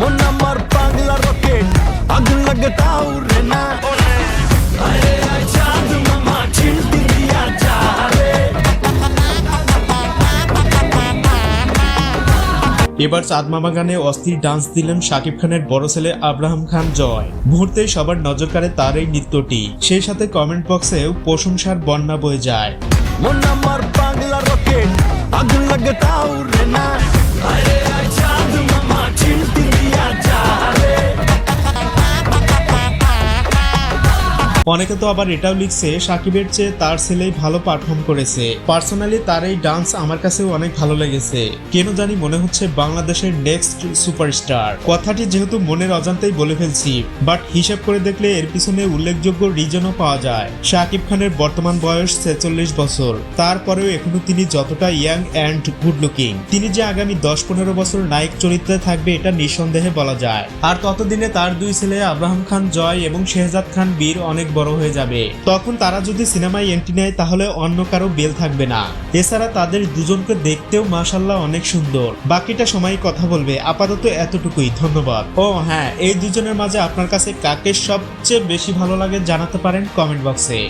মন আমার পাগলা রকেট আগুন লাগে তাও রে না। আরে আয় চাঁদ মামা চিলতি দিয়া যা রে। এবার চাঁদ মামা গানে অস্থির ডান্স দিলেন শাকিব খানের বড় ছেলে আব্রাহাম খান জয়। মুহূর্তে সবার নজর কাড়ে তার এই নৃত্যটি। সেই সাথে কমেন্ট বক্সেও প্রশংসার বন্যা বয়ে যায়। মন আমার পাগলা রকেট আগুন লাগে তাও রে না। আরে অনেকে তো আবার এটাও লিখছে, সাকিবের চেয়ে তার ছেলেই ভালো পারফর্ম করেছে। পার্সোনালি তার এই ডান্স আমার কাছেও অনেক ভালো লেগেছে। কেন জানি মনে হচ্ছে বাংলাদেশের নেক্সট সুপারস্টার কথাটি যেহেতু মনের অজান্তেই বলে ফেলছি বাট হিসাব করে দেখলে এর পিছনে উল্লেখযোগ্য রিজনও পাওয়া যায়। শাকিব খানের বর্তমান বয়স ছেচল্লিশ বছর। তারপরেও এখনও তিনি যতটা ইয়াং অ্যান্ড গুড লুকিং তিনি যে আগামী দশ পনেরো বছর নায়ক চরিত্রে থাকবে এটা নিঃসন্দেহে বলা যায়। আর ততদিনে তার দুই ছেলে আব্রাহাম খান জয় এবং শেহজাদ খান বীর অনেক বড় হয়ে যাবে। তখন তারা যদি সিনেমায় এন্ট্রি নেয়, তাহলে অন্য কারও বেল থাকবে না। এছাড়া তাদের দুজনকে দেখতেও মাসাল্লাহ অনেক সুন্দর। বাকিটা সময় কথা বলবে। আপাতত এতটুকুই। ধন্যবাদ। ও হ্যাঁ এই দুজনের মাঝে আপনার কাছে কাকে সবচেয়ে বেশি ভালো লাগে জানাতে পারেন কমেন্ট বক্সে।